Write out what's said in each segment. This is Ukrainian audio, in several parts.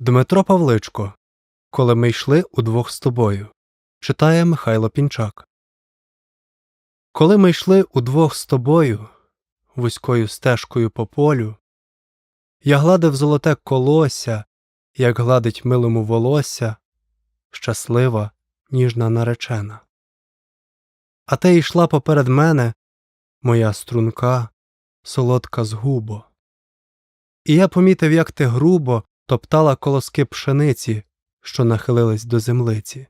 Дмитро Павличко. Коли ми йшли удвох з тобою. Читає Михайло Пінчак. Коли ми йшли удвох з тобою, вузькою стежкою по полю, я гладив золоте колося, як гладить милому волосся, щаслива, ніжна наречена. А ти йшла поперед мене, моя струнка, солодка згубо. І я помітив, як ти грубо топтала колоски пшениці, що нахилились до землиці.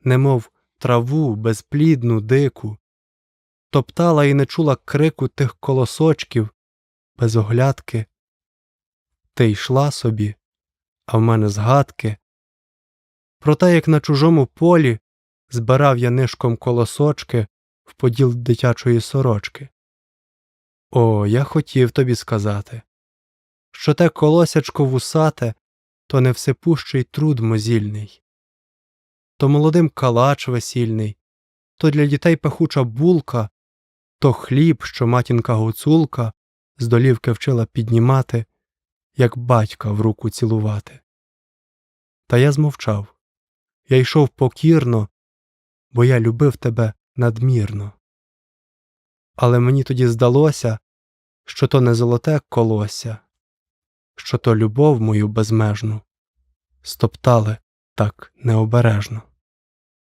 Немов траву безплідну, дику, топтала і не чула крику тих колосочків без оглядки. Ти йшла собі, а в мене згадки. Про те, як на чужому полі збирав я нишком колосочки в поділ дитячої сорочки. О, я хотів тобі сказати, що те колосячко вусате то не всепущий труд мозільний, то молодим калач весільний, то для дітей пахуча булка, то хліб, що матінка гуцулка з долівки вчила піднімати, як батька в руку цілувати. Та я змовчав. Я йшов покірно, бо я любив тебе надмірно. Але мені тоді здалося, що то не золоте колося, що то любов мою безмежну стоптали так необережно.